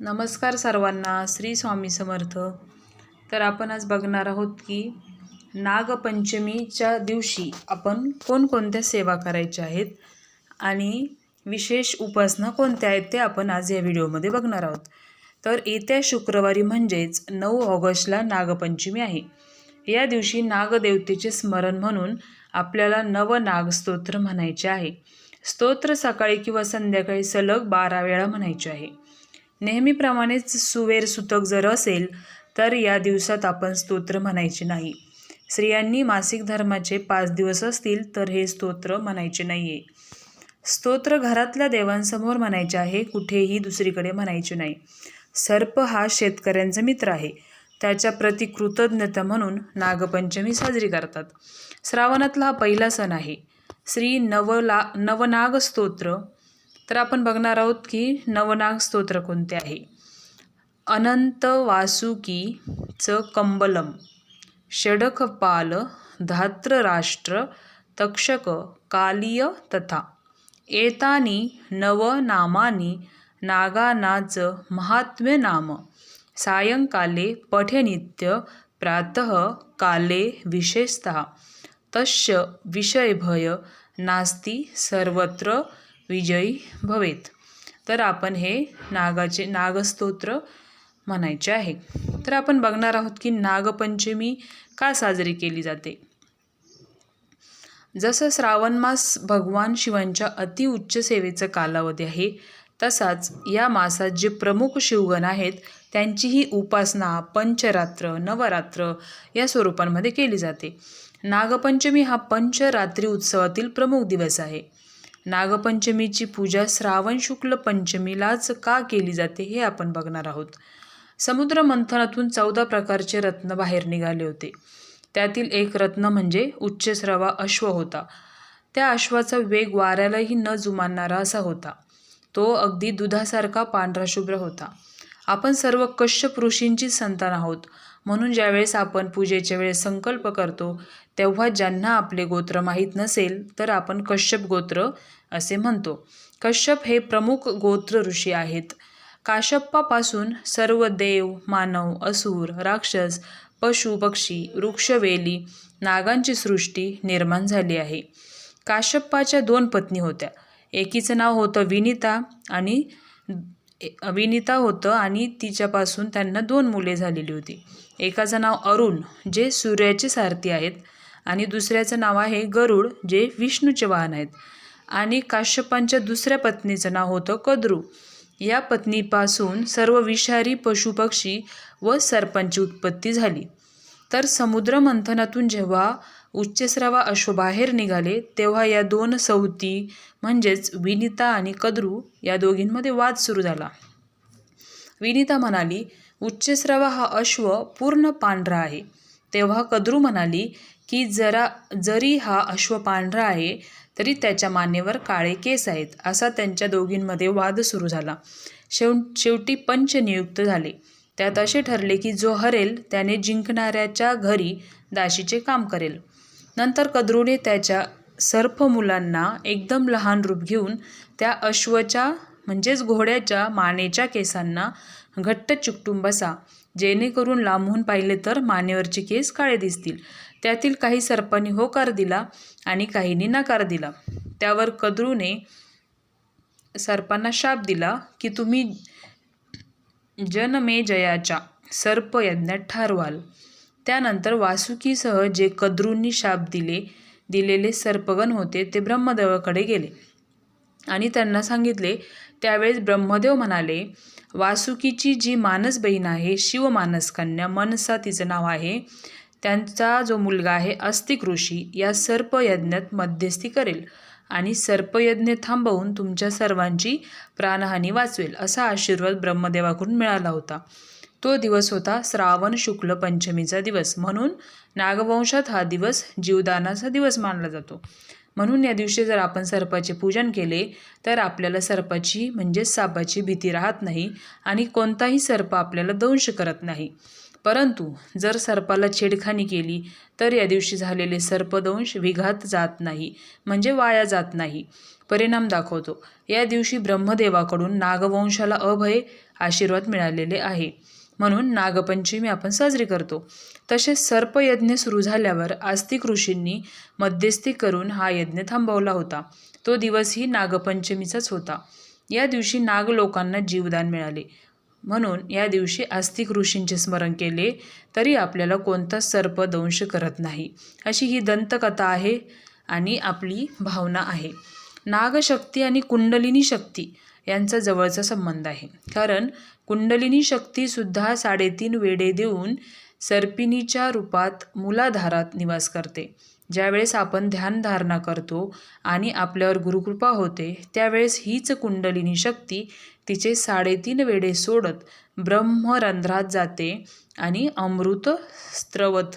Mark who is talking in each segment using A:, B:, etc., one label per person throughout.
A: नमस्कार सर्वांना श्री स्वामी समर्थ. तर आपण आज बघणार आहोत की नागपंचमीच्या दिवशी आपण कोणकोणत्या सेवा करायच्या आहेत आणि विशेष उपासना कोणत्या आहेत ते आपण आज या व्हिडिओमध्ये बघणार आहोत. तर येत्या शुक्रवारी म्हणजेच नऊ ऑगस्टला नागपंचमी आहे. या दिवशी नागदेवतेचे स्मरण म्हणून आपल्याला नवनाग स्तोत्र म्हणायचे आहे. स्तोत्र सकाळी किंवा संध्याकाळी सलग बारा वेळा म्हणायचे आहे. नेहमीप्रमाणेच सुवेर सुतक जर असेल तर या दिवसात आपण स्तोत्र म्हणायचे नाही. स्त्रियांनी मासिक धर्माचे पाच दिवस असतील तर हे स्तोत्र म्हणायचे नाही आहे स्तोत्र घरातल्या देवांसमोर म्हणायचे आहे कुठेही दुसरीकडे म्हणायचे नाही. सर्प हा शेतकऱ्यांचा मित्र आहे. त्याच्या प्रति कृतज्ञता म्हणून नागपंचमी साजरी करतात. श्रावणातला हा पहिला सण आहे. श्री नवला नवनाग स्तोत्र तर आपण बघणार आहोत की नवनाग स्तोत्र कोणते आहे? अनंत वासुकीचं कंबलम षडकपाल धात्रराष्ट्र तक्षक कालीय तथा. एतानी नवनामानी नागानाच महात्म्य नाम सायंकाले पठेनित्य प्रातः काले विशेषतः. तस्य विषयभय नास्ती सर्वत्र विजयी भवेत. तर आपण हे नागाचे नागस्तोत्र म्हणायचे आहे. तर आपण बघणार आहोत की नागपंचमी का साजरी केली जाते? जसं श्रावण मास भगवान शिवांच्या अतिउच्च सेवेचा कालावधी आहे तसाच या मासात जे प्रमुख शिवगण आहेत त्यांचीही उपासना पंचरात्र नवरात्र या स्वरूपांमध्ये केली जाते. नागपंचमी हा पंचरात्री उत्सवातील प्रमुख दिवस आहे. नागपंचमीची पूजा श्रावण शुक्ल पंचमीलाच का केली जाते हे आपण बघणार आहोत. समुद्र मंथनातून चौदा प्रकारचे रत्न बाहेर निघाले होते. त्यातील एक रत्न म्हणजे उच्चस्रवा अश्व होता. त्या अश्वाचा वेग वाऱ्यालाही न जुमानणारा असा होता. तो अगदी दुधासारखा पांढरा शुभ्र होता. आपण सर्व कश्यप ऋषींची संतान आहोत. म्हणून ज्यावेळेस आपण पूजेच्या वेळेस संकल्प करतो तेव्हा ज्यांना आपले गोत्र माहीत नसेल तर आपण कश्यप गोत्र असे म्हणतो. कश्यप हे प्रमुख गोत्र ऋषी आहेत. काश्यपापासून सर्व देव मानव असुर राक्षस पशु पक्षी वृक्षवेली नागांची सृष्टी निर्माण झाली आहे. काश्यप्पाच्या दोन पत्नी होत्या. एकीचं नाव होतं विनिता आणि अविनीता होतं आणि तिच्यापासून त्यांना दोन मुले झालेली होती. एकाचं नाव अरुण जे सूर्याचे सारथी आहेत आणि दुसऱ्याचं नाव आहे गरुड जे विष्णूचे वाहन आहेत. आणि काश्यपांच्या दुसऱ्या पत्नीचं नाव होतं कद्रू. या पत्नीपासून सर्व विषारी पशुपक्षी व सर्पांची उत्पत्ती झाली. तर समुद्र मंथनातून जेव्हा उच्चस्रावा अश्व बाहेर निघाले तेव्हा या दोन सौती म्हणजेच विनिता आणि कद्रू या दोघींमध्ये वाद सुरू झाला. विनिता म्हणाली उच्चस्रावा हा अश्व पूर्ण पांढरा आहे. तेव्हा कद्रू म्हणाली की जरा जरी हा अश्व पांढरा आहे तरी त्याच्या मानेवर काळे केस आहेत असा त्यांच्या दोघींमध्ये वाद सुरू झाला. शेव शेवटी पंच नियुक्त झाले. त्यात असे ठरले की जो हरेल त्याने जिंकणाऱ्याच्या घरी दाशीचे काम करेल. नंतर कद्रूने त्याच्या सर्प मुलांना एकदम लहान रूप घेऊन त्या अश्वच्या म्हणजेच घोड्याच्या मानेच्या केसांना घट्ट चिकटून बसा. जेणेकरून लांबून पाहिले तर मानेवरचे केस काळे दिसतील. त्यातील काही सर्पांनी होकार दिला आणि काहींनी नकार दिला. त्यावर कद्रूने सर्पांना शाप दिला की तुम्ही जनमेजयाच्या सर्पयज्ञात व्हाल त्यानंतर वासुकीसह जे कद्रूंनी शाप दिले दिलेले सर्पगण होते ते ब्रह्मदेवाकडे गेले. आणि त्यांना सांगितले त्यावेळेस ब्रह्मदेव म्हणाले वासुकीची जी मानस बहीण आहे शिवमानस कन्या मनसा तिचं नाव आहे. त्यांचा जो मुलगा आहे अस्तिक ऋषी या सर्पयज्ञात मध्यस्थी करेल. आणि सर्पयज्ञ थांबवून तुमच्या सर्वांची प्राणहानी वाचवेल असा आशीर्वाद ब्रह्मदेवाकडून मिळाला होता. तो दिवस होता श्रावण शुक्ल पंचमीचा दिवस. म्हणून नागवंशात हा दिवस जीवदानाचा दिवस मानला जातो. म्हणून या दिवशी जर आपण सर्पाचे पूजन केले तर आपल्याला सर्पाची म्हणजेच सापाची भीती राहत नाही आणि कोणताही सर्प आपल्याला दंश करत नाही. परंतु जर सर्पाला छेडखानी केली तर या दिवशी झालेले सर्पदंश विघात जात नाही म्हणजे वाया जात नाही. परिणाम दाखवतो. या दिवशी ब्रह्मदेवाकडून नागवंशाला अभय आशीर्वाद मिळालेले आहे. म्हणून नागपंचमी आपण साजरी करतो. तसेच सर्पयज्ञ सुरू झाल्यावर आस्तिक ऋषींनी मध्यस्थी करून हा यज्ञ थांबवला होता. तो दिवसही नागपंचमीचाच होता. या दिवशी नाग लोकांना जीवदान मिळाले. म्हणून या दिवशी आस्तिक ऋषींचे स्मरण केले तरी आपल्याला कोणताच सर्प दंश करत नाही. अशी ही दंतकथा आहे आणि आपली भावना आहे. नागशक्ती आणि कुंडलिनी शक्ती यांचा जवळचा संबंध आहे. कारण कुंडलिनी शक्तीसुद्धा साडेतीन वेडे देऊन सर्पिणीच्या रूपात मुलाधारात निवास करते. ज्यावेळेस आपण ध्यानधारणा करतो आणि आपल्यावर गुरुकृपा होते त्यावेळेस हीच कुंडलिनी शक्ती तिचे साडेतीन वेडे सोडत ब्रह्मरंध्रात जाते आणि अमृत स्त्रवत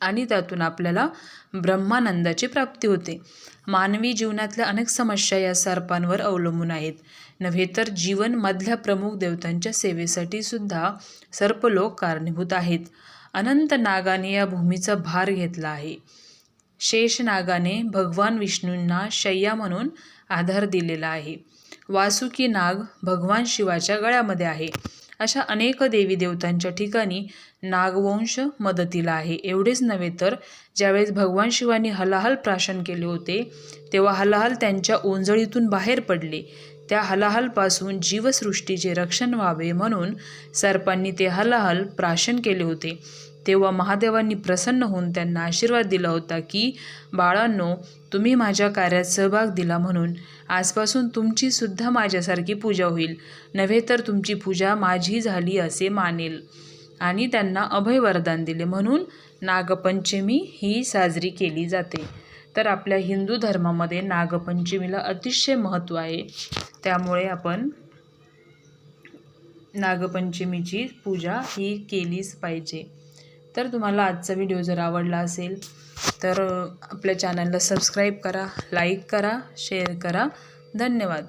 A: आणि त्यातून आपल्याला ब्रह्मानंदाची प्राप्ती होते. मानवी जीवनातल्या अनेक समस्या या सर्पांवर अवलंबून आहेत. नव्हे तर जीवनमधल्या प्रमुख देवतांच्या सेवेसाठी सुद्धा सर्पलोक कारणीभूत आहेत. अनंत नागाने या भूमीचा भार घेतला आहे. शेष नागाने भगवान विष्णूंना शय्या म्हणून आधार दिलेला आहे. वासुकी नाग भगवान शिवाच्या गळ्यामध्ये आहे. अशा अनेक देवी देवतांच्या ठिकाणी नागवंश मदतीला आहे. एवढेच नव्हे तर ज्यावेळेस भगवान शिवानी हलाहल प्राशन केले होते तेव्हा हलाहल त्यांच्या ओंजळीतून बाहेर पडले. त्या हलाहलपासून जीवसृष्टीचे रक्षण व्हावे म्हणून सर्पांनी ते हलाहल प्राशन केले होते. तेव्हा महादेवांनी प्रसन्न होऊन त्यांना आशीर्वाद दिला होता की बाळांनो तुम्ही माझ्या कार्यात सहभाग दिला म्हणून आजपासून तुमचीसुद्धा माझ्यासारखी पूजा होईल. नव्हे तर तुमची पूजा माझी झाली असे मानेल. आणि त्यांना अभय वरदान दिले म्हणून नागपंचमी ही साजरी केली जाते. तर आपल्या हिंदू धर्मामध्ये नागपंचमीला अतिशय महत्त्व आहे. त्यामुळे आपण नागपंचमीची पूजा ही केलीच पाहिजे. तर तुम्हाला आजचा व्हिडिओ जर आवडला असेल तर आपल्या चॅनलला सबस्क्राईब करा लाईक करा शेअर करा. धन्यवाद.